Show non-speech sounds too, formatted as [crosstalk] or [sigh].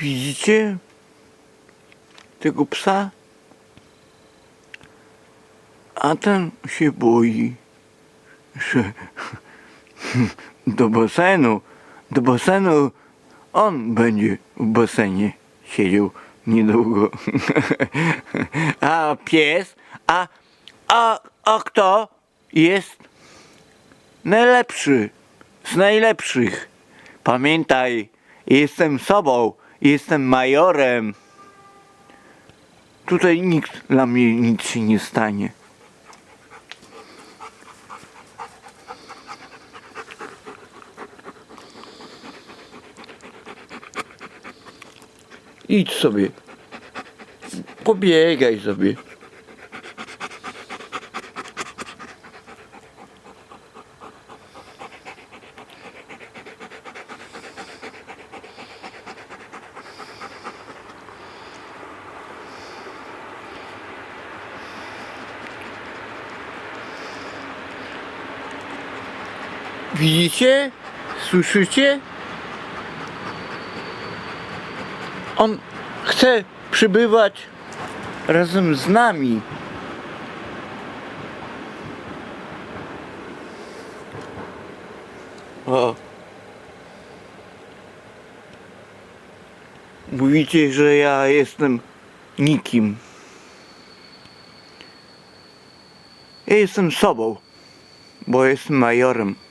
Widzicie tego psa? A ten się boi, że [laughs] do basenu, do basenu on będzie w basenie siedział niedługo. [laughs] A pies, a, a, a kto jest najlepszy z najlepszych? Pamiętaj, jestem sobą, jestem majorem. Tutaj nikt dla mnie nic się nie stanie. Idź sobie. Pobiegaj sobie. Widzicie? Słyszycie? On chce przybywać razem z nami. O. Mówicie, że ja jestem nikim. Ja jestem sobą, bo jestem majorem.